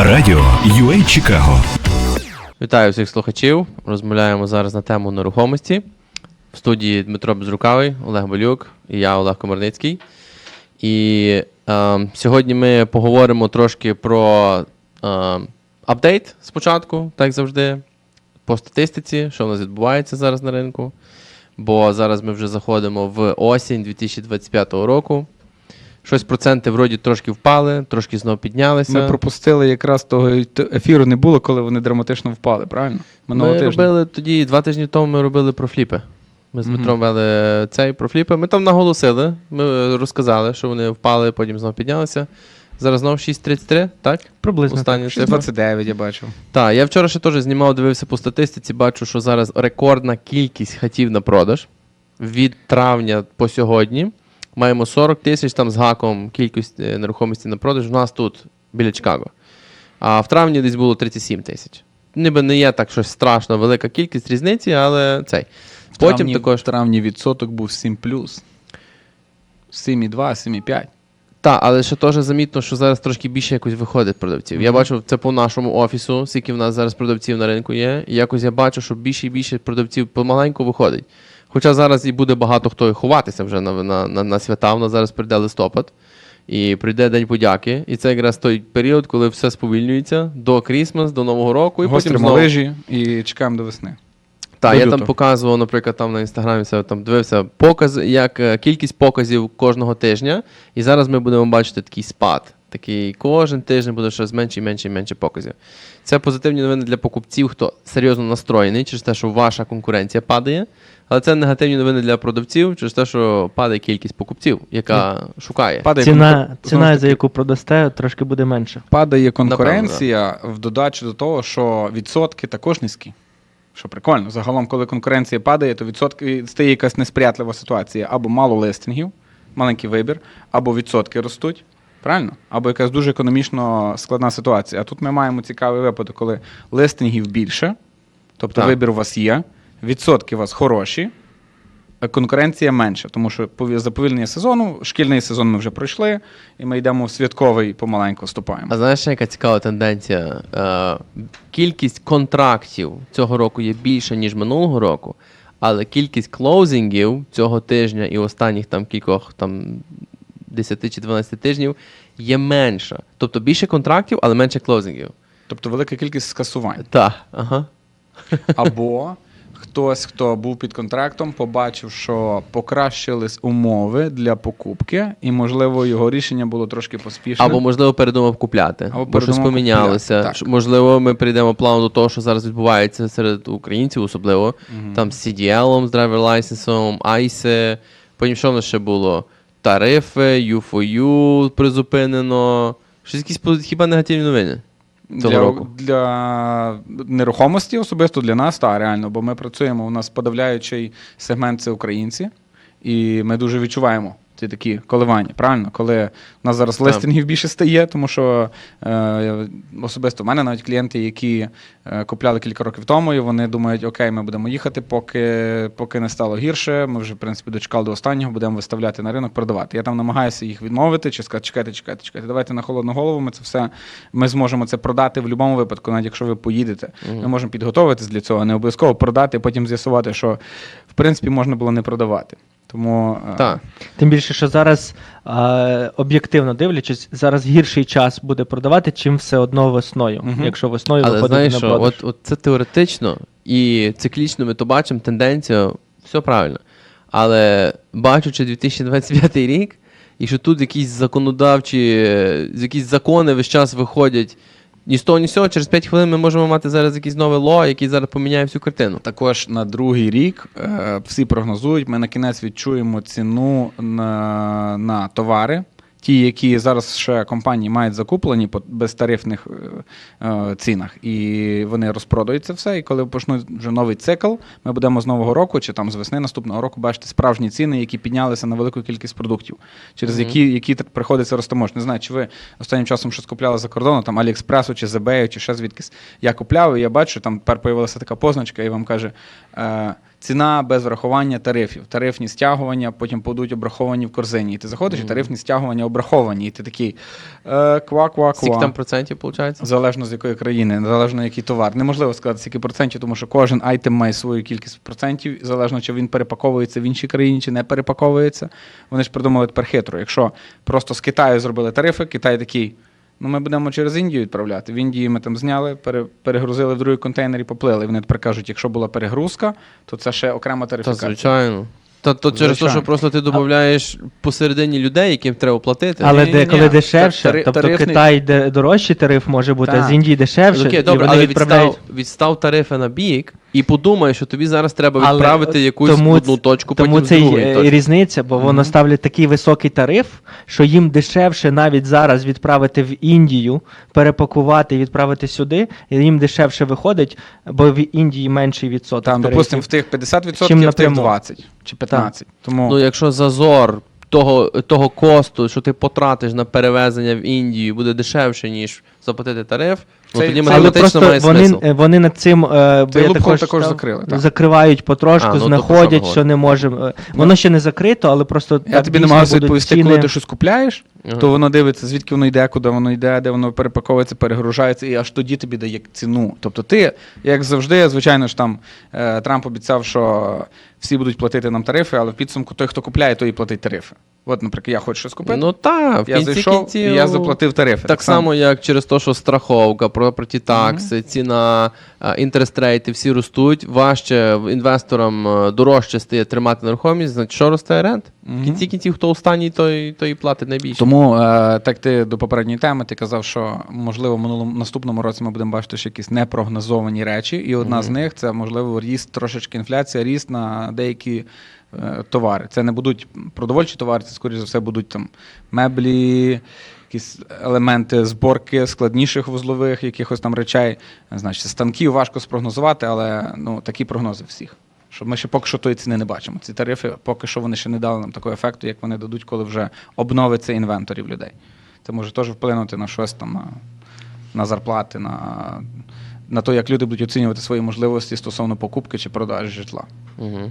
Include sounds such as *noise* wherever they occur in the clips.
Радіо UA Чикаго. Вітаю всіх слухачів. Розмовляємо зараз на тему нерухомості. В студії Дмитро Безрукавий, Олег Болюк і я, Олег Комарницький. І е, сьогодні ми поговоримо трошки про е, апдейт спочатку, так завжди, по статистиці, що в нас відбувається зараз на ринку. Бо зараз ми вже заходимо в осінь 2025 року. Щось проценти вроді трошки впали, трошки знову піднялися. Ми пропустили якраз того ефіру не було, коли вони драматично впали, правильно? Минулого Ми тижня. робили тоді, два тижні тому ми робили про фліпи. Ми з. Дмитром вели цей про фліпи. Ми там наголосили, ми розказали, що вони впали, потім знову піднялися. Зараз знову 6.33, так? Приблизно. Остання Щось 29 я бачив. Так, я вчора ще теж знімав, дивився по статистиці, бачу, що зараз рекордна кількість хатів на продаж від травня по сьогодні. Маємо 40 тисяч там з гаком кількість е, нерухомості на продаж. У нас тут біля Чикаго. А в травні десь було 37 тисяч. Ніби не є так щось страшно велика кількість різниці, але цей. В Потім травні, також. в травні відсоток був 7 7,2, 7,5. Так, але ще теж замітно, що зараз трошки більше якось виходить продавців. Я Мгм. бачу це по нашому офісу, скільки в нас зараз продавців на ринку є. І якось я бачу, що більше і більше продавців помаленьку виходить. Хоча зараз і буде багато хто і ховатися вже на, на, на, на свята. У нас зараз прийде листопад і прийде День подяки. І це якраз той період, коли все сповільнюється до Крісмас, до Нового року. І потім Гостримо знову... лижі і чекаємо до весни. Так, я там показував, наприклад, там на інстаграмі все, там дивився показ, як е, кількість показів кожного тижня. І зараз ми будемо бачити такий спад. Такий кожен тиждень буде щось менше і менше і менше показів. Це позитивні новини для покупців, хто серйозно настроєний через те, що ваша конкуренція падає. Але це негативні новини для продавців через те, що падає кількість покупців, яка шукає. Падає, Ціна, конкур- ціна за яку продасте, трошки буде менше. падає конкуренція в додачу до того, що відсотки також низькі. Що прикольно. Загалом, коли конкуренція падає, то відсотки стає якась несприятлива ситуація. Або мало листингів, маленький вибір, або відсотки ростуть. Правильно? Або якась дуже економічно складна ситуація. А тут ми маємо цікавий випадок, коли листингів більше, тобто Так. вибір у вас є, відсотки у вас хороші, а конкуренція менша, тому що заповільнення сезону, шкільний сезон ми вже пройшли, і ми йдемо в святковий помаленьку ступаємо. А знаєш, яка цікава тенденція? Е, кількість контрактів цього року є більша, ніж минулого року, але кількість клоузингів цього тижня і останніх там кількох там 10 чи 12 тижнів є менша. Тобто більше контрактів, але менше клоузингів. Тобто велика кількість скасувань. Так, ага. *laughs* Або хтось, хто був під контрактом, побачив, що покращились умови для покупки, і, можливо, його рішення було трошки поспішне. Або, можливо, передумав купляти. Або бо щось помінялося. Можливо, ми прийдемо плавно до того, що зараз відбувається серед українців, особливо. Мгм. Там з CDL, з драйвер лайсенсом, ICE, потім що в нас ще було? Тарифи, U4U призупинено. Щось якісь хіба негативні новини. цього для, року. для нерухомості особисто для нас, так, реально, бо ми працюємо, у нас подавляючий сегмент це українці, і ми дуже відчуваємо ці такі коливання. Правильно? Коли у нас зараз листингів більше стає, тому що е, особисто в мене навіть клієнти, які е, купляли кілька років тому, і вони думають, окей, ми будемо їхати, поки, поки не стало гірше. Ми вже, в принципі, дочекали до останнього, будемо виставляти на ринок, продавати. Я там намагаюся їх відмовити, чи сказати, чекайте, чекайте, чекайте, давайте на холодну голову. Ми це все ми зможемо це продати в будь-якому випадку, навіть якщо ви поїдете. Мгм. Ми можемо підготуватись для цього, не обов'язково продати, потім з'ясувати, що в принципі можна було не продавати. Тому е, Так. Тим більше, що зараз е, об'єктивно дивлячись, зараз гірший час буде продавати, чим все одно весною. Мгм. Якщо весною Але виходити знаєш, на що, продаж. от, от це теоретично і циклічно ми то бачимо тенденцію, все правильно. Але бачучи 2025 рік, і що тут якісь законодавчі, якісь закони весь час виходять. Ні з того, ні з через 5 хвилин ми можемо мати зараз якийсь новий ло, який зараз поміняє всю картину. Також на другий рік е, всі прогнозують, ми на кінець відчуємо ціну на, на товари. Ті, які зараз ще компанії мають закуплені по безтарифних е, е, цінах, і вони розпродають це все. І коли почнуть вже новий цикл, ми будемо з нового року чи там з весни наступного року бачити справжні ціни, які піднялися на велику кількість продуктів, через Мгм. які, які тр- приходиться розтаможити. Не знаю, чи ви останнім часом щось купляли за кордону, там Аліекспресу чи ZBA, чи ще звідкись. Я купляв, і я бачу, там тепер появилася така позначка, і вам каже. Е, ціна без врахування тарифів. Тарифні стягування потім будуть обраховані в корзині. І ти заходиш, і тарифні стягування обраховані. І ти такий е, ква-ква-ква. Скільки там процентів виходить? Залежно з якої країни, залежно який товар. Неможливо сказати, скільки процентів, тому що кожен айтем має свою кількість процентів, залежно чи він перепаковується в іншій країні, чи не перепаковується. Вони ж придумали тепер хитро. Якщо просто з Китаю зробили тарифи, Китай такий. Ну, ми будемо через Індію відправляти. В Індії ми там зняли, пере, перегрузили в другий контейнер і поплили. Вони тепер кажуть, якщо була перегрузка, то це ще окрема Та звичайно. Та то через те, що просто ти додаєш посередині людей, яким треба платити. Але Ні-ні-ні. деколи дешевше, Тари- тобто тарифний- Китай де дорожчий тариф може бути, а з Індії дешевше, Окей, і добре, вони але відправляють. відстав, відстав тарифи на бік і подумай, що тобі зараз треба Але відправити якусь тому одну точку, Тому потім в це другу й е, точку. різниця, бо воно ставлять такий високий тариф, що їм дешевше навіть зараз відправити в Індію, перепакувати і відправити сюди, і їм дешевше виходить, бо в Індії менший відсоток. Там, допустимо, в тих 50%, Чим в тих 20 чи 15. Тому Ну, якщо зазор того, того косту, що ти потратиш на перевезення в Індію, буде дешевше, ніж заплатити тариф, ну Це- тоді математично має вони, смисл. е, вони над цим е, бо я також, також читав, закрили, так. закривають потрошку, А, ну, то про що знаходять, ми що не можемо. Воно ще не закрито, але просто я так тобі дійсно намагався будуть відповісти, ціни. коли ти щось купляєш, Ага. то воно дивиться, звідки воно йде, куди воно йде, де воно перепаковується, перегружається, і аж тоді тобі дає ціну. Тобто ти, як завжди, звичайно ж там е, Трамп обіцяв, що всі будуть платити нам тарифи, але в підсумку той, хто купляє, той і платить тарифи. От, наприклад, я хочу щось купити. Ну так, в я кінці зайшов кінців, і я заплатив тарифи. Так само, як через те, що страховка, property такси, ціна, інтерест рейти всі ростуть, важче інвесторам е, дорожче стає тримати нерухомість, значить, що росте рент? В кінці кінців, хто останній, той, той і платить найбільше. Тому е, так ти до попередньої теми ти казав, що можливо в минулому наступному році ми будемо бачити ще якісь непрогнозовані речі, і одна з них це можливо ріст, трошечки інфляція, ріст на деякі товари. Це не будуть продовольчі товари, це скоріш за все будуть там меблі. Якісь елементи зборки складніших вузлових якихось там речей. Значить, станків важко спрогнозувати, але ну, такі прогнози всіх. Що ми ще поки що тої ціни не бачимо. Ці тарифи поки що вони ще не дали нам такого ефекту, як вони дадуть, коли вже обновиться інвенторів людей. Це може теж вплинути на щось там, на зарплати, на, на те, як люди будуть оцінювати свої можливості стосовно покупки чи продажі житла. Угу.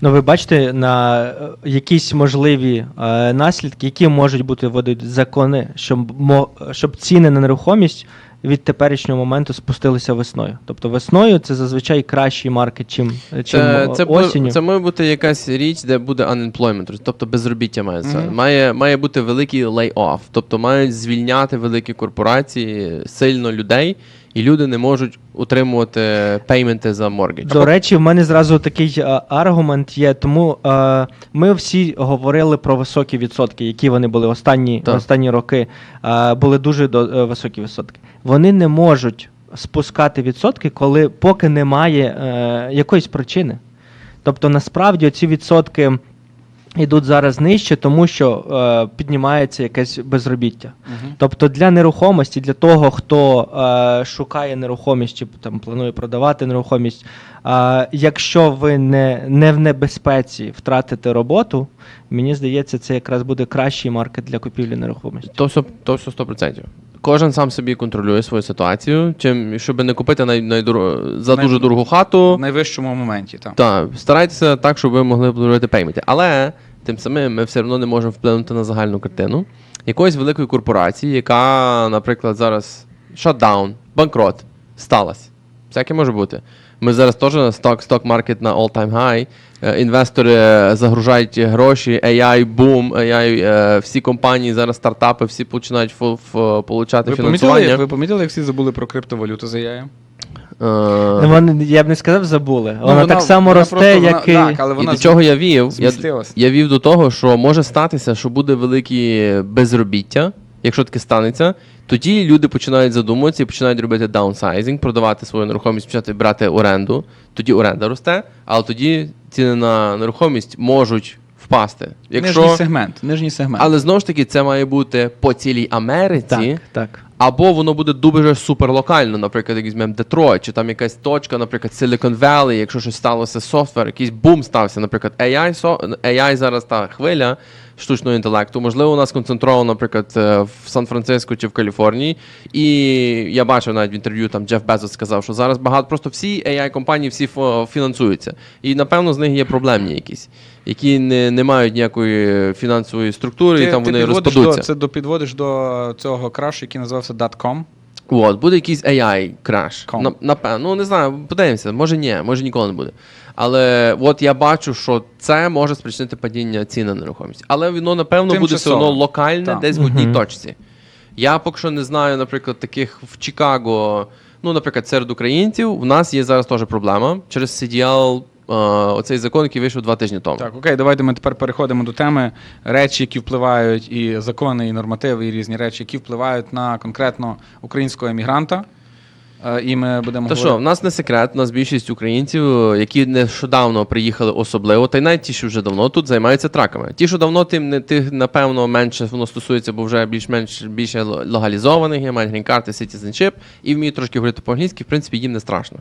Ну, ви бачите на е, якісь можливі е, наслідки, які можуть бути вводити закони, щоб, мо, щоб ціни на нерухомість від теперішнього моменту спустилися весною. Тобто весною це зазвичай кращий маркет, чим, чим Це, це, осінню. має, це має бути якась річ, де буде unemployment, тобто безробіття має, це. Мгм. має, має бути великий lay-off, тобто мають звільняти великі корпорації сильно людей, і люди не можуть утримувати пейменти за моргідж. До речі, в мене зразу такий е, аргумент є. Тому е, ми всі говорили про високі відсотки, які вони були останні, Так. останні роки. Е, були дуже до, е, високі відсотки. Вони не можуть спускати відсотки, коли поки немає е, якоїсь причини. Тобто, насправді ці відсотки йдуть зараз нижче, тому що е, піднімається якесь безробіття. Тобто для нерухомості, для того, хто е, шукає нерухомість чи там планує продавати нерухомість, е, якщо ви не, не в небезпеці втратити роботу, мені здається, це якраз буде кращий маркет для купівлі нерухомості. То все, то все 100%. Кожен сам собі контролює свою ситуацію, чим, щоб не купити най, найдоро- за Най- дуже дорогу хату. В найвищому моменті. Так. Так, старайтеся так, щоб ви могли планувати пейменти. Але тим самим ми все одно не можемо вплинути на загальну картину якоїсь великої корпорації, яка, наприклад, зараз шатдаун, банкрот, сталася. Всяке може бути. Ми зараз теж сток, сток маркет на all-time high. Е, Інвестори загружають гроші, AI бум, AI, е, всі компанії, зараз стартапи, всі починають получати Ви фінансування. помітили, ви помітили, як всі забули про криптовалюту за яєм? Е, Ну, вони, я б не сказав, забули. Вона, вона- так само вона росте, просто- вона- як і. так, але І вона до чого я вів? Я, змістилась. я вів до того, що може статися, що буде велике безробіття, якщо таке станеться, тоді люди починають задумуватися і починають робити даунсайзинг, продавати свою нерухомість, почати брати оренду. Тоді оренда росте, але тоді ціни на нерухомість можуть впасти. Якщо... Нижній сегмент. Нижній сегмент. Але знову ж таки, це має бути по цілій Америці. Так, так. Або воно буде дуже суперлокально, наприклад, як візьмемо Детройт, чи там якась точка, наприклад, Silicon Valley, якщо щось сталося софтвер, якийсь бум стався, наприклад, AI, AI зараз та хвиля, штучного інтелекту. Можливо, у нас концентровано, наприклад, е, в Сан-Франциско чи в Каліфорнії. І я бачив навіть в інтерв'ю там Джеф Безос сказав, що зараз багато просто всі AI компанії всі фінансуються. І напевно з них є проблемні якісь, які не, не мають ніякої фінансової структури, і там вони підводиш розпадуться. До, це до, підводиш до цього крашу, який називався .com. От, буде якийсь AI краш. Напевно, ну не знаю, подивимося, може ні, може ніколи не буде. Але от я бачу, що це може спричинити падіння цін на нерухомість. Але воно, напевно, буде все одно локальне Так. десь в одній точці. Я поки що не знаю, наприклад, таких в Чикаго, ну, наприклад, серед українців, в нас є зараз теж проблема через CDL, оцей закон, який вийшов два тижні тому. Так, окей, давайте ми тепер переходимо до теми речі, які впливають, і закони, і нормативи, і різні речі, які впливають на конкретно українського емігранта. Е, І ми будемо Та що, в нас не секрет, у нас більшість українців, які нещодавно приїхали особливо, та й навіть ті, що вже давно тут займаються траками. Ті, що давно тим не тих, напевно, менше воно стосується, бо вже більш-менш більше л- легалізованих, є, мають грін-карти, citizenship, і вміють трошки говорити по-англійськи, в принципі, їм не страшно.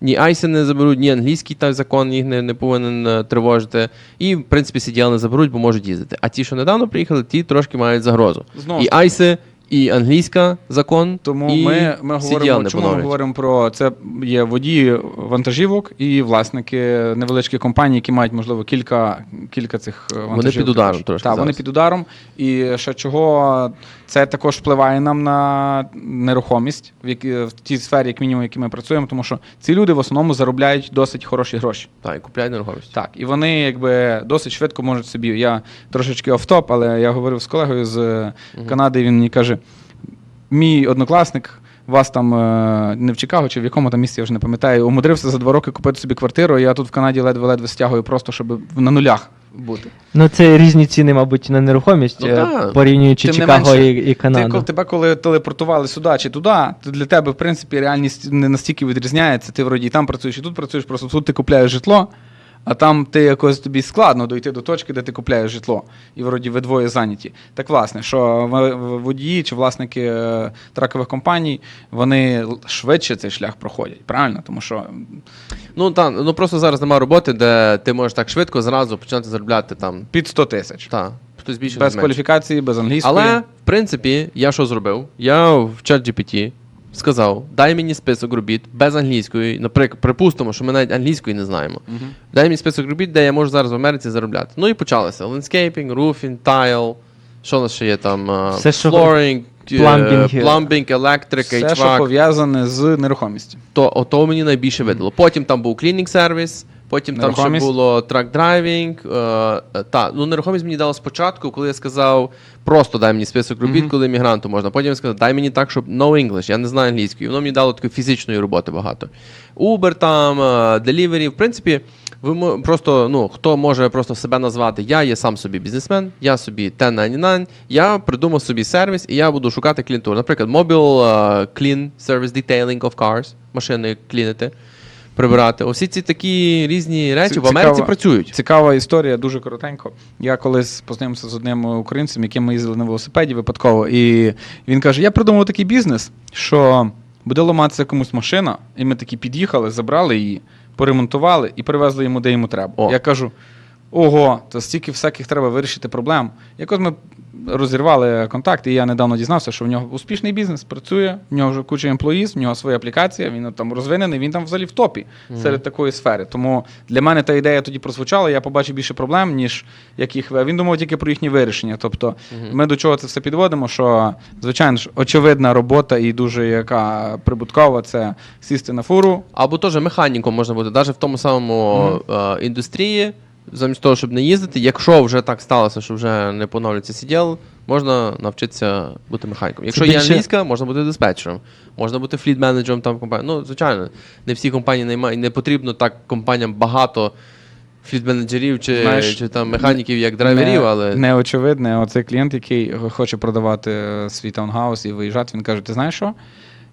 Ні айси не заберуть, ні англійський той закон їх не, не повинен е, тривожити. І, в принципі, CDL не заберуть, бо можуть їздити. А ті, що недавно приїхали, ті трошки мають загрозу. Знову і айси, і англійська закон, Тому і ми, ми говоримо, не чому ми говоримо про це є водії вантажівок і власники невеличких компаній, які мають, можливо, кілька, кілька цих вантажівок. під ударом трошки Так, вони під ударом. І ще чого це також впливає нам на нерухомість в, які, в тій сфері, як мінімум, в якій ми працюємо, тому що ці люди в основному заробляють досить хороші гроші. Так, і купляють нерухомість. Так, і вони якби досить швидко можуть собі. Я трошечки офтоп, але я говорив з колегою з е, Канади, і він мені каже: мій однокласник. Вас там е, не в Чикаго чи в якому там місці, я вже не пам'ятаю, умудрився за два роки купити собі квартиру. Я тут в Канаді ледве-ледве стягую просто, щоб на нулях бути. Ну, це різні ціни, мабуть, на нерухомість, Ну, порівнюючи Тим Чикаго менше, і, і Ти, Канаду. коли тебе коли телепортували сюди чи туди, то для тебе, в принципі, реальність не настільки відрізняється. Ти вроді і там працюєш, і тут працюєш, просто тут ти купляєш житло, а там ти якось тобі складно дойти до точки, де ти купляєш житло. І вроді ви двоє зайняті. Так власне, що водії чи власники е, тракових компаній, вони швидше цей шлях проходять. Правильно? Тому що Ну так, ну просто зараз немає роботи, де ти можеш так швидко зразу почати заробляти там. під 100 тисяч. Та, хтось більше Без кваліфікації, без англійської. Але, в принципі, я що зробив? Я в ChatGPT сказав: дай мені список робіт без англійської. Наприклад, припустимо, що ми навіть англійської не знаємо. Мгм. Дай мені список робіт, де я можу зараз в Америці заробляти. Ну і почалося. Landscaping, roofing, tile. Що у нас ще є там? е, Все, е, Plumbing. plumbing, електрика, Все, що пов'язане з нерухомістю. то ото мені найбільше видало. Потім там був клінінг сервіс, потім там ще було трак драйвінг. Е, е, та, ну нерухомість мені дало спочатку, коли я сказав, просто дай мені список робіт, Мгм. коли мігранту можна. Потім я сказав, дай мені так, щоб no English, я не знаю англійської. Воно мені дало такої фізичної роботи багато. Uber там, е, delivery, в принципі. Ви просто, ну, хто може просто себе назвати, я є сам собі бізнесмен, я собі 1099, я придумав собі сервіс і я буду шукати клієнтуру. Наприклад, Mobile е, Clean Service Detailing of Cars, машини клінити, прибирати. Усі ці такі різні речі в Америці працюють. Цікава історія, дуже коротенько. Я колись познайомився з одним українцем, яким ми їздили на велосипеді випадково, і він каже: Я придумав такий бізнес, що буде ламатися комусь машина, і ми такі під'їхали, забрали її, поремонтували і привезли йому, де йому треба. О. Я кажу: ого, то стільки всяких треба вирішити проблем. Якось ми розірвали контакт, і я недавно дізнався, що в нього успішний бізнес працює, в нього вже куча емплоїз, в нього своя аплікація, він там розвинений, він там взагалі в топі серед такої сфери. Тому для мене та ідея тоді прозвучала, я побачив більше проблем, ніж яких. Він думав тільки про їхні вирішення. Тобто ми до чого це все підводимо, що, звичайно ж, очевидна робота і дуже яка прибуткова це сісти на фуру. Або теж механіком можна бути, навіть в тому самому е, індустрії, замість того, щоб не їздити. Якщо вже так сталося, що вже не поновлюється CDL, можна навчитися бути механіком. Якщо є більше- англійська, можна бути диспетчером, можна бути фліт-менеджером там компанії. Ну, звичайно, не всі компанії наймають, не потрібно так компаніям багато фліт-менеджерів чи, Знаєш, чи там механіків, як драйверів, не, але неочевидне. Оцей клієнт, який хоче продавати е, свій таунгаус і виїжджати, він каже: ти знаєш що?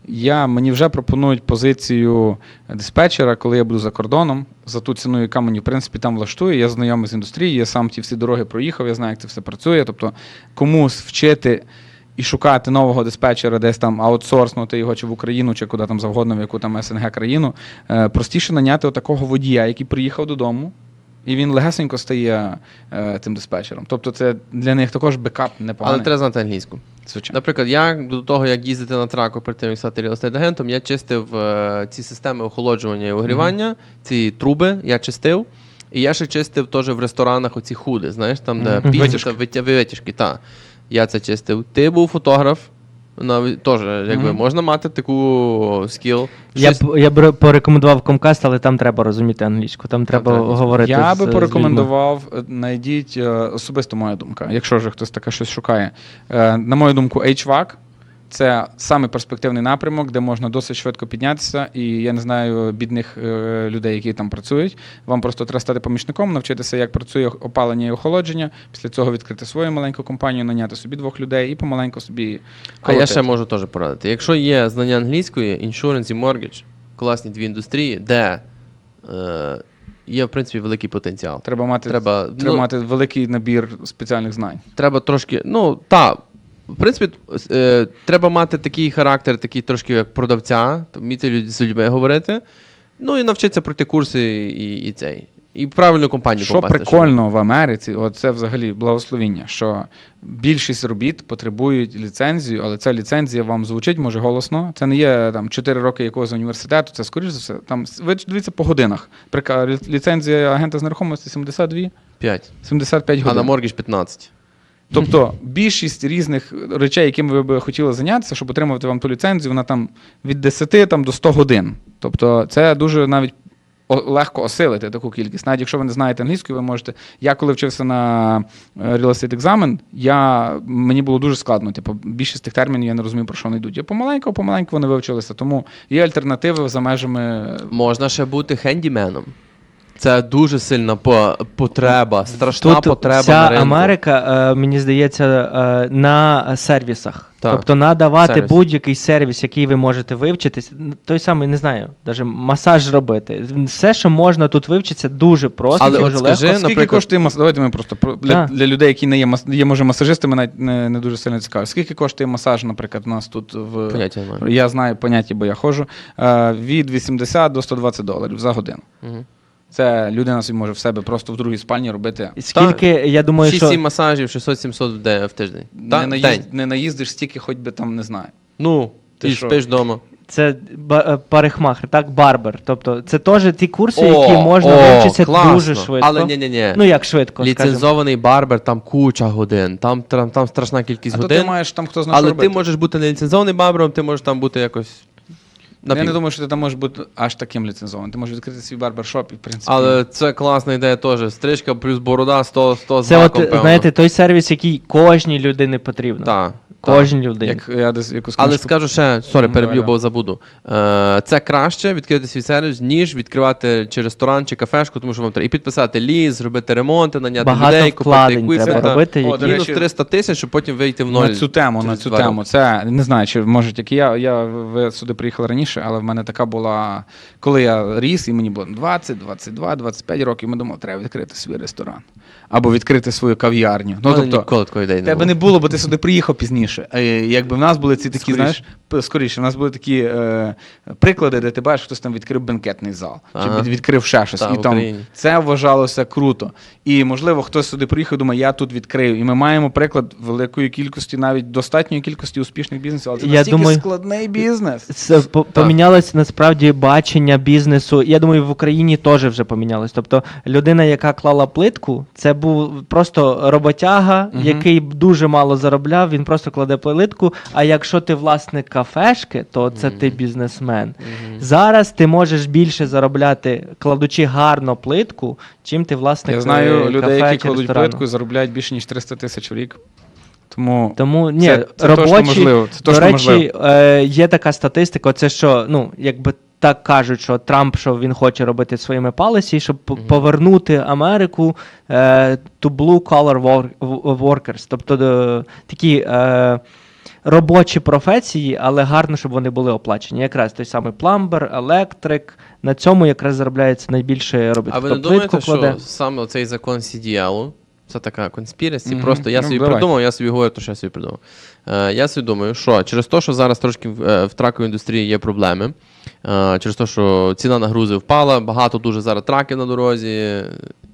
Я, мені вже пропонують позицію диспетчера, коли я буду за кордоном, за ту ціну, яка мені в принципі там влаштує. Я знайомий з індустрією, я сам ті всі дороги проїхав, я знаю, як це все працює. Тобто комусь вчити і шукати нового диспетчера, десь там аутсорснути його чи в Україну, чи куди там завгодно, в яку там СНГ країну. Е, простіше наняти отакого водія, який приїхав додому, І він легесенько стає е, тим диспетчером. Тобто це для них також бекап непоганий. Але треба знати англійську. Звичайно. Наприклад, я до того, як їздити на траку перед тим, як стати реал агентом, я чистив е, ці системи охолоджування і огрівання, ці труби я чистив. І я ще чистив теж в ресторанах оці худи, знаєш, там, де Витяжки. та витя- витяжки. Та. Я це чистив. Ти був фотограф. Навіть теж, якби Мгм. можна мати таку скіл. Я Щось- б я б порекомендував Comcast, але там треба розуміти англійську. Там треба треба говорити. Я з- би з порекомендував, е, знайдіть е, особисто моя думка, якщо вже хтось таке щось шукає. Е, На мою думку, HVAC це самий перспективний напрямок, де можна досить швидко піднятися. І я не знаю бідних е, людей, які там працюють. Вам просто треба стати помічником, навчитися, як працює опалення і охолодження. Після цього відкрити свою маленьку компанію, наняти собі двох людей і помаленьку собі. А я ще можу теж порадити. Якщо є знання англійської, іншуренс і моргідж, класні дві індустрії, де е, є, в принципі, великий потенціал. Треба мати, Треба, треба ну, мати великий набір спеціальних знань. треба трошки. Ну, та, в принципі, е, треба мати такий характер, такий трошки як продавця, вміти з людьми говорити. Ну і навчитися пройти курси і, і цей. І правильну компанію Що попасти. прикольно в Америці, от це взагалі благословіння, що більшість робіт потребують ліцензію, але ця ліцензія вам звучить, може голосно. Це не є там 4 роки якогось університету, це скоріш за все. Там ви дивіться по годинах. Ліцензія агента з нерухомості 72, 5. 75 А на годин. моргідж 15. Тобто більшість різних речей, якими ви би хотіли зайнятися, щоб отримати вам ту ліцензію, вона там від 10 там, до 100 годин. Тобто це дуже навіть легко осилити таку кількість. Навіть якщо ви не знаєте англійської, ви можете. Я коли вчився на е, real estate екзамен, я, мені було дуже складно. Типу, більшість тих термінів я не розумів, про що вони йдуть. Я помаленьку, помаленьку вони вивчилися. Тому є альтернативи за межами. Можна ще бути хендіменом. Це дуже сильна по- потреба, страшна Тут потреба вся на ринку. Америка, е, мені здається, е, на сервісах. Так. Тобто надавати Сервіс. будь-який сервіс, який ви можете вивчитись, той самий, не знаю, навіть масаж робити. Все, що можна тут вивчитися, дуже просто, Але дуже от легко. скажи, Скільки наприклад- коштує мас... Давайте ми просто про- для, Так. для людей, які не є мас... є, може, масажистами, навіть не, не дуже сильно цікаво. Скільки коштує масаж, наприклад, у нас тут в Поняття я знаю поняття, бо я ходжу. Е, від 80 до 120 доларів за годину. Мгм. Це людина собі може в себе просто в другій спальні робити. Скільки, я думаю, 6-7 що масажів, 600-700 в день- в тиждень. Та, не, день. наїзд... не наїздиш стільки, хоч би там не знаю. Ну, Ти ти що? спиш вдома. це ба- е, парикмахер, так, барбер. Тобто це теж ті курси, О, які можна о, вивчитися класно. дуже швидко. Але ні-ні-ні. Ну як швидко, скажімо. Ліцензований барбер, там куча годин, там, там, там страшна кількість А то годин. ти маєш там хто знає, але що ти робити. можеш бути не ліцензований барбером, ти можеш там бути якось. Я не думаю, що ти там можеш бути аж таким ліцензованим. Ти можеш відкрити свій барбершоп і, в принципі. Але це класна ідея теж. Стрижка плюс борода 100, 100 Це знаком, от, певно. знаєте, той сервіс, який кожній людині потрібно. Так. Кожній людині. як я десь якусь Але книжку скажу ще, сорі, Ну, переб'ю, давай, бо забуду. Е, це краще відкрити свій сервіс, ніж відкривати чи ресторан, чи кафешку, тому що вам треба і підписати ліс, зробити ремонти, наняти Багато людей, купити вкладень еквіпмент. треба робити, О, які- до Мінус речі, 300 тисяч, щоб потім вийти в ноль. На цю тему, на через цю два тему. роки. Це не знаю, чи може тільки я. Я ви сюди приїхали раніше, але в мене така була, коли я ріс, і мені було 20, 22, 25 років. Ми думали, треба відкрити свій ресторан або відкрити свою кав'ярню. Ну, тобто. ніколи такої ідеї не Тебе було. не було, бо ти сюди приїхав пізніше. Е, Якби в нас були ці такі, Скоріше. знаєш, п- скоріше, в нас були такі е, приклади, де ти бачиш, хтось там відкрив бенкетний зал, Ага. чи від- відкрив ще щось. Та, і в там Україні. це вважалося круто. І можливо, хтось сюди приїхав, думає, я тут відкрию. І ми маємо приклад великої кількості, навіть достатньої кількості успішних бізнесів. Але це Я настільки думаю- складний бізнес. Це по- помінялось насправді бачення бізнесу. Я думаю, в Україні теж вже помінялось. Тобто людина, яка клала плитку, це був просто роботяга, Мгм. який дуже мало заробляв. Він просто кладе плитку. А якщо ти власник кафешки, то це ти бізнесмен. Зараз ти можеш більше заробляти, кладучи гарно плитку, чим ти власник. Я знаю е, людей, які кладуть ресторану. плитку і заробляють більше, ніж 300 тисяч в рік. Тому Тому ні, це, це точно робочі, можливо. Це До точно речі, можливо. е, є така статистика, це що, ну, якби так кажуть, що Трамп, що він хоче робити своїми палиці, щоб п- повернути Америку е, to blue collar workers, тобто е, такі е, робочі професії, але гарно, щоб вони були оплачені. Якраз той самий пламбер, електрик, на цьому якраз заробляється найбільше робити. А ви не думаєте, кладе. що саме цей закон CDL, Це така конспірація. Мгм. Просто я Ну, собі давай. придумав, я собі говорю, то що я собі придумав. Е, я собі думаю, що через те, що зараз трошки в, е, в траковій індустрії є проблеми, через те, що ціна на грузи впала, багато дуже зараз траків на дорозі,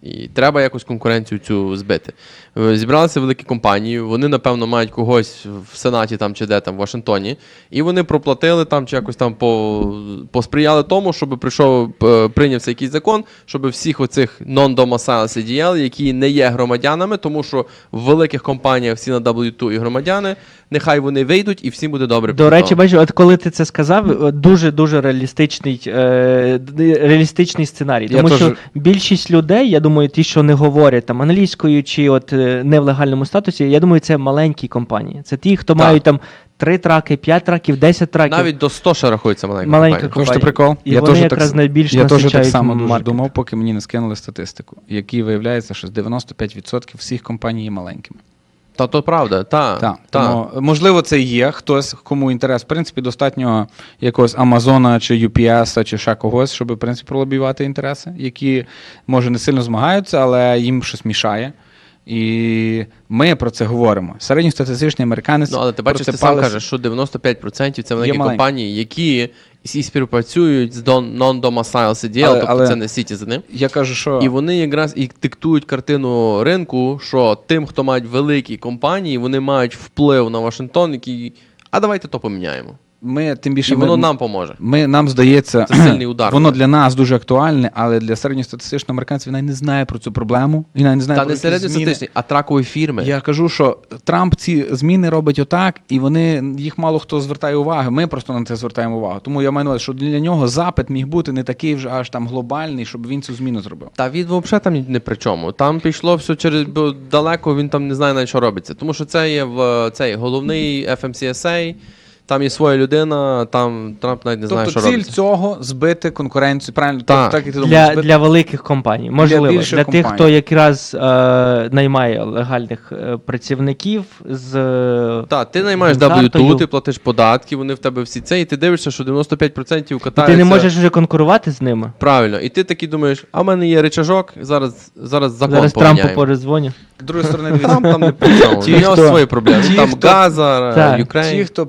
і треба якось конкуренцію цю збити. Е, Зібралися великі компанії, вони, напевно, мають когось в Сенаті там чи де там в Вашингтоні, і вони проплатили там чи якось там по, посприяли тому, щоб прийшов, е, прийнявся якийсь закон, щоб всіх оцих non-domicile CDL, які не є громадянами, тому що в великих компаніях всі на W2 і громадяни, нехай вони вийдуть і всім буде добре. До речі, бачу, от коли ти це сказав, дуже дуже реалістичний, е, реалістичний сценарій. Я Тому теж- що більшість людей, я думаю, ті, що не говорять там англійською чи от е, не в легальному статусі, я думаю, це маленькі компанії. Це ті, хто Так. мають там 3 траки, 5 траків, 10 траків. навіть до 100 ще рахується маленька, Маленька компанія. Хочете прикол? І я вони теж якраз так, найбільш я теж так насичають само дуже маркет. думав, поки мені не скинули статистику, які виявляється, що з 95% всіх компаній є маленькими. Та то правда, та, Так, та. тому, можливо, це є хтось, кому інтерес. В принципі, достатньо якогось Амазона чи UPS чи ще когось, щоб в принципі пролобіювати інтереси, які може не сильно змагаються, але їм щось мішає. І ми про це говоримо. Середньостатистичний американець. Ну, але ти бачиш, ти сам кажеш, що 95% це великі компанії, які і співпрацюють з don- non-domicile CDL, Але- тобто але- це не citizen. Я кажу, що І вони якраз і диктують картину ринку, що тим, хто мають великі компанії, вони мають вплив на Вашингтон, який. А давайте то поміняємо. Ми тим більше І воно ми, нам поможе. Ми, нам здається, Це сильний удар воно буде. для нас дуже актуальне, але для середньостатистичного американця він навіть не знає про цю проблему. Він навіть не знає Та про не які середньостатичні, а тракові фірми. Я кажу, що Трамп ці зміни робить отак, і вони їх мало хто звертає увагу. Ми просто на це звертаємо увагу. Тому я маю на увазі, що для нього запит міг бути не такий вже аж там глобальний, щоб він цю зміну зробив. Та він взагалі там не при чому. Там пішло все через бо далеко, він там не знає навіть, що робиться. Тому що це є в цей головний FMCSA, там є своя людина, там Трамп навіть не знає, тобто що ціль цього збити конкуренцію. Правильно, Так. так, так і ти думаєш, Для, збити- для великих компаній, можливо, для, більших тих, компаній. хто якраз е, наймає легальних е, працівників з е, Так, ти наймаєш з картою. W2, ти платиш податки, вони в тебе всі це, і ти дивишся, що 95% І катаються. ти не можеш вже конкурувати з ними. Правильно. І ти такий думаєш, а в мене є речажок, зараз, зараз закон Зараз Трампу поміняємо. перезвоню. з другої сторони, дивіться, Там, там не *laughs* У нього свої проблеми. ті, там хто- Газа, Так. Ті, хто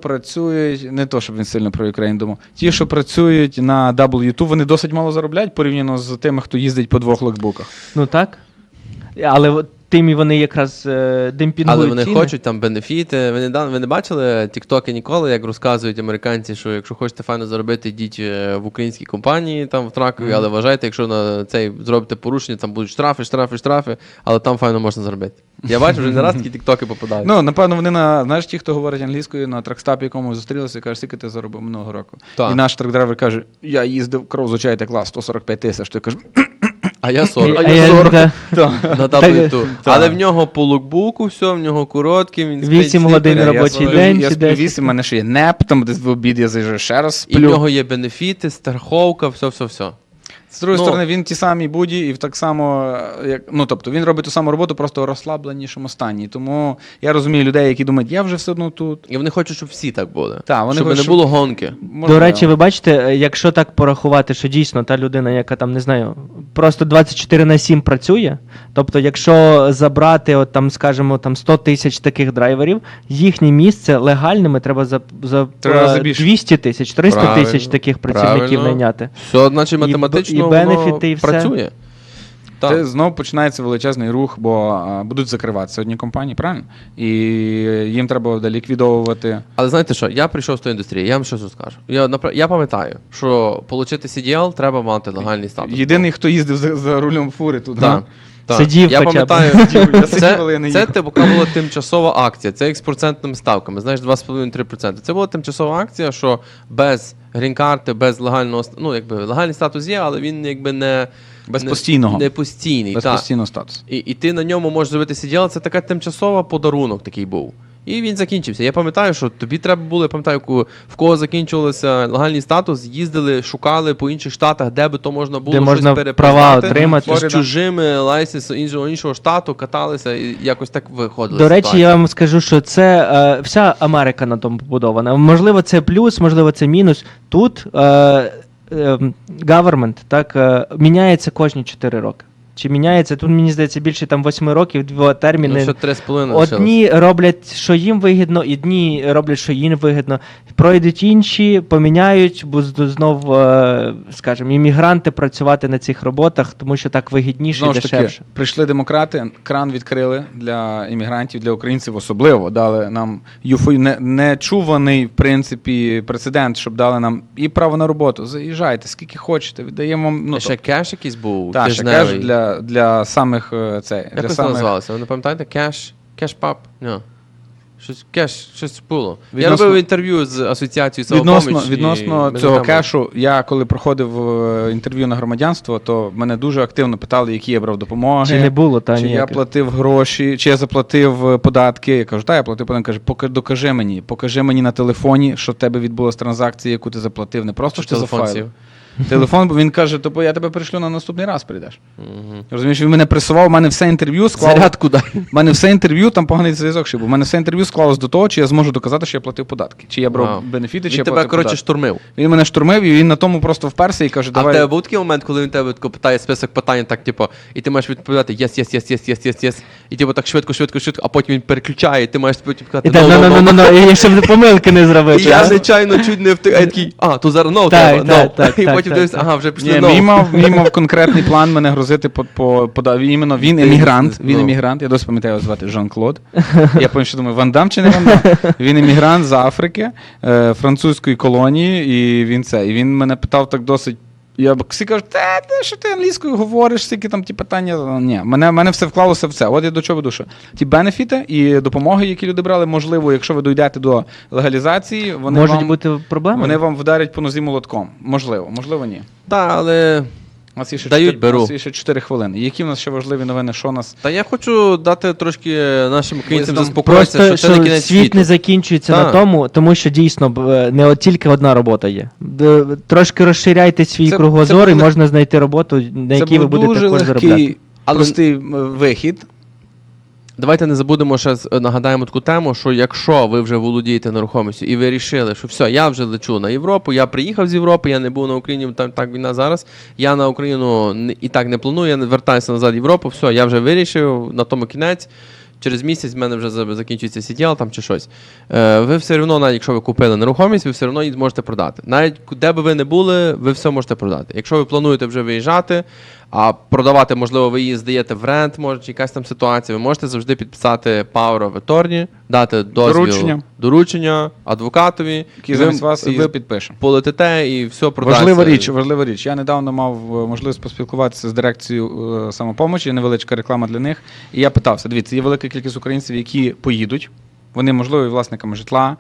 працюють, не то, щоб він сильно про Україну думав. Ті, що працюють на W2, вони досить мало заробляють порівняно з тими, хто їздить по двох локбуках. Ну так. Але от тим і вони якраз е, демпінгують Але вони ціни. хочуть там бенефіти. Ви не, ви не бачили тіктоки ніколи, як розказують американці, що якщо хочете файно заробити, йдіть е, в українські компанії там в тракові, але вважайте, якщо на цей зробите порушення, там будуть штрафи, штрафи, штрафи, але там файно можна заробити. Я *laughs* бачу, вже не раз такі тіктоки попадають. Ну, напевно, вони на знаєш, ті, хто говорить англійською на тракстапі, якому зустрілися, і кажуть, скільки ти заробив минулого року. Так. І наш трак-драйвер каже: я їздив кров звичайте клас 145 тисяч. Ти кажеш, А я 40. А я- сорок *laughs* На таблету. Але в нього по лукбуку все, в нього короткий, він спить, Вісім годин я робочий Я день. Я чи сплю 10. 8, в мене ще є неп, там десь в обід я заїжджаю ще раз І в сплю. нього є бенефіти, страховка, все, все, все. З другої Ну. сторони, він ті самі буді, і так само, е, як ну тобто він робить ту саму роботу, просто в розслабленішому стані. Тому я розумію людей, які думають, я вже все одно тут. І вони хочуть, щоб всі так були. Так, вони щоб хочуть, не щоб- було гонки. До речі, ви бачите, е, якщо так порахувати, що дійсно та людина, яка там не знаю, просто 24 на 7 працює. Тобто, якщо забрати, от там, скажімо, там 100 тисяч таких драйверів, їхнє місце легальними треба за, за Три рази е, більше. 200 тисяч, 300 тисяч таких працівників правильно. найняти. Все, значить, математично і бенефіти, і все. працює. Це знову починається величезний рух, бо а, будуть закриватися одні компанії, правильно? І їм треба буде ліквідовувати. Але знаєте що, я прийшов з тої індустрії, я вам щось розкажу. Я, напра- я пам'ятаю, що отримати CDL треба мати легальний статус. Єдиний, хто їздив за, за рулем фури тут. Так. Так. Сидів я хоча б. пам'ятаю, *laughs* Я сидів, але я це, не це їхав. така була тимчасова акція, це як з процентними ставками, знаєш, 2,5-3%. Це була тимчасова акція, що без грін-карти, без легального ну, якби легальний статус є, але він якби не Без не, постійного. Не постійний. Без так. постійного статусу. І, і ти на ньому можеш зробити сиділа. це така тимчасова подарунок такий був. І він закінчився. Я пам'ятаю, що тобі треба було, я пам'ятаю, в кого закінчувався легальний статус, їздили, шукали по інших штатах, де би то можна було Де щось можна права отримати. з чужими лайсенсом іншого іншого штату, каталися і якось так виходили. До речі, я вам скажу, що це е, вся Америка на тому побудована. Можливо, це плюс, можливо, це мінус. Тут е, е, government так, е, міняється кожні 4 роки. Чи міняється? Тут мені здається більше там 8 років, два терміни. Ну, що три з половиною. Одні роблять, що їм вигідно, і одні роблять, що їм вигідно. Пройдуть інші, поміняють, будуть знов, е, скажімо, іммігранти працювати на цих роботах, тому що так вигідніше Знову і ж таки, прийшли демократи, кран відкрили для іммігрантів, для українців особливо. Дали нам юфо не, нечуваний, в принципі, прецедент, щоб дали нам і право на роботу. Заїжджайте, скільки хочете, віддаємо вам. Ну, ще кеш якийсь був та, ще тижневий. кажуть, для, для самих е, це, Як це самих називалося? Ви не пам'ятаєте? Кеш? Кеш пап? Ні. Щось кеш, щось було. Я робив інтерв'ю з асоціацією Відносно, і відносно ми цього кешу, я коли проходив е, інтерв'ю на громадянство, то мене дуже активно питали, які я брав допомоги. Чи не було та чи я платив гроші, чи я заплатив е, податки. Я кажу, так, я платив податки. Каже, «Пока- докажи мені, покажи мені на телефоні, що в тебе відбулася транзакція, яку ти заплатив. Не просто Що ти зафайлив. Телефон, бо він каже, тобто я тебе пришлю на наступний раз прийдеш. Мгм. Розумієш, він мене пресував, у мене все інтерв'ю склав. Зарядку дай. У мене все інтерв'ю, там поганий зв'язок ще був. У мене все інтерв'ю склалось до того, чи я зможу доказати, що я платив податки. Чи я брав Вау. бенефіти, чи Він я тебе, платив коротше, податки. штурмив. Він мене штурмив, і він на тому просто вперся і каже, А в давай. тебе був такий момент, коли він тебе тако питає список питань, так, типу, і ти маєш відповідати єс, єс, єс, єс, єс, єс, єс. І типу так швидко, швидко, швидко, а потім він переключає, і ти маєш потім І так, ну, ну, ну, ну, ну, і щоб помилки не І зробити. я, а? звичайно, чуть не втик, а я такий, а, то зараз no, Так, треба, так, no. так, І так, потім так, дивишся, ага, вже пішли Ні, мій мав, мій мав конкретний план мене грозити по, по, по, іменно він емігрант. Він ну. емігрант. Я досі пам'ятаю його звати Жан-Клод. Я потім що думаю, Ван Дам чи не Ван Дам? Він емігрант з Африки, е, французької колонії, і він це. І він мене питав так досить. Я б- всі кажуть, та ти що ти англійською говориш, скільки там ті питання. Ні, мене, мене все вклалося в це. От я до чого веду. що Ті бенефіти і допомоги, які люди брали, можливо, якщо ви дійдете до легалізації, вони Можуть вам, бути проблеми. вони вам вдарять по нозі молотком. Можливо, можливо, ні. Так, але У нас є ще Дають, 4, беру. У нас є ще 4 хвилини. Які в нас ще важливі новини? Що нас Та я хочу дати трошки нашим українцям Wisdom. заспокоїтися, Просто що це не кінець світ світу. не закінчується Так. на тому, тому що дійсно б, е, не от тільки одна робота є. Д- Трошки розширяйте свій Це- кругозор це і буде- можна знайти роботу, на якій ви будете дуже також легкий, заробляти. Але- простий м, вихід. Давайте не забудемо ще нагадаємо таку тему, що якщо ви вже володієте нерухомістю і ви вирішили, що все, я вже лечу на Європу, я приїхав з Європи, я не був на Україні, там так війна зараз. Я на Україну і так не планую, я не вертаюся назад в Європу. Все, я вже вирішив на тому кінець. Через місяць в мене вже за- закінчується CTL там чи щось. Е, ви все одно, навіть якщо ви купили нерухомість, ви все одно її зможете продати. Навіть де би ви не були, ви все можете продати. Якщо ви плануєте вже виїжджати, а продавати, можливо, ви її здаєте в рент, може, чи якась там ситуація, ви можете завжди підписати Power of Attorney, дати дозвіл, Доручення. доручення адвокатові. Який ви- замість вас її ви підпише. полетите і все продається. Важлива річ, важлива річ. Я недавно мав е, можливість поспілкуватися з дирекцією е, самопомочі, невеличка реклама для них. І я питався: дивіться, є велика кількість українців, які поїдуть, вони, можливо, є власниками житла.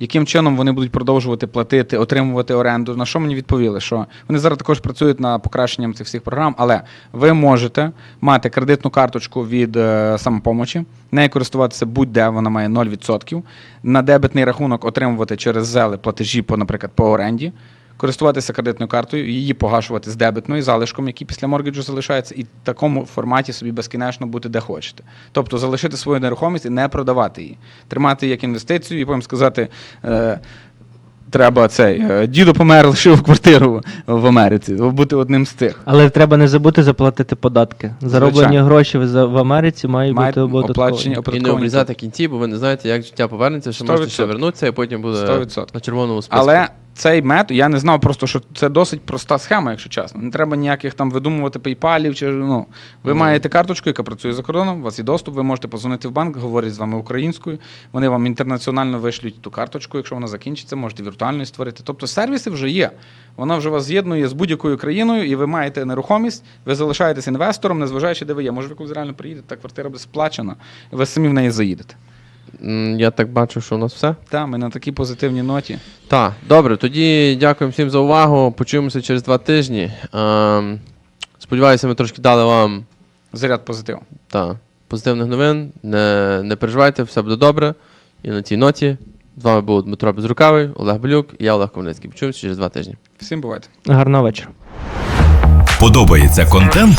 Яким чином вони будуть продовжувати платити, отримувати оренду? На що мені відповіли? Що вони зараз також працюють над покращенням цих всіх програм, але ви можете мати кредитну карточку від е, самопомочі, нею користуватися будь-де, вона має 0%, на дебетний рахунок отримувати через зели платежі, по, наприклад, по оренді, користуватися кредитною картою, її погашувати з дебетною залишком, який після моргіджу залишається, і в такому форматі собі безкінечно бути де хочете. Тобто залишити свою нерухомість і не продавати її, тримати її як інвестицію і потім сказати. Е, Треба цей е, дідо помер, лишив квартиру в Америці, бути одним з тих. Але треба не забути заплатити податки. Зароблені Звичайно. гроші в в Америці мають Мають бути оподатковані. оплачені І не обрізати кінці, бо ви не знаєте, як життя повернеться, що можете ще вернутися, і потім буде 100%. на червоному списку. Але цей метод, я не знав просто, що це досить проста схема, якщо чесно. Не треба ніяких там видумувати пейпалів чи ну. Ви Мгм. маєте карточку, яка працює за кордоном, у вас є доступ, ви можете позвонити в банк, говорять з вами українською. Вони вам інтернаціонально вишлють ту карточку, якщо вона закінчиться, можете віртуально створити. Тобто сервіси вже є. Вона вже вас з'єднує з будь-якою країною, і ви маєте нерухомість, ви залишаєтесь інвестором, незважаючи, де ви є. Може, ви колись реально приїдете, та квартира буде сплачена, і ви самі в неї заїдете. Я так бачу, що у нас все. Так, ми на такій позитивній ноті. Так, добре, тоді дякуємо всім за увагу. Почуємося через два тижні. Ем, сподіваюся, ми трошки дали вам Заряд позитиву. та, позитивних новин. Не, не переживайте, все буде добре. І на цій ноті з вами був Дмитро Безрукавий, Олег Белюк і я Олег Ковницький. Почуємося через два тижні. Всім бувайте. Гарного вечора. Подобається контент?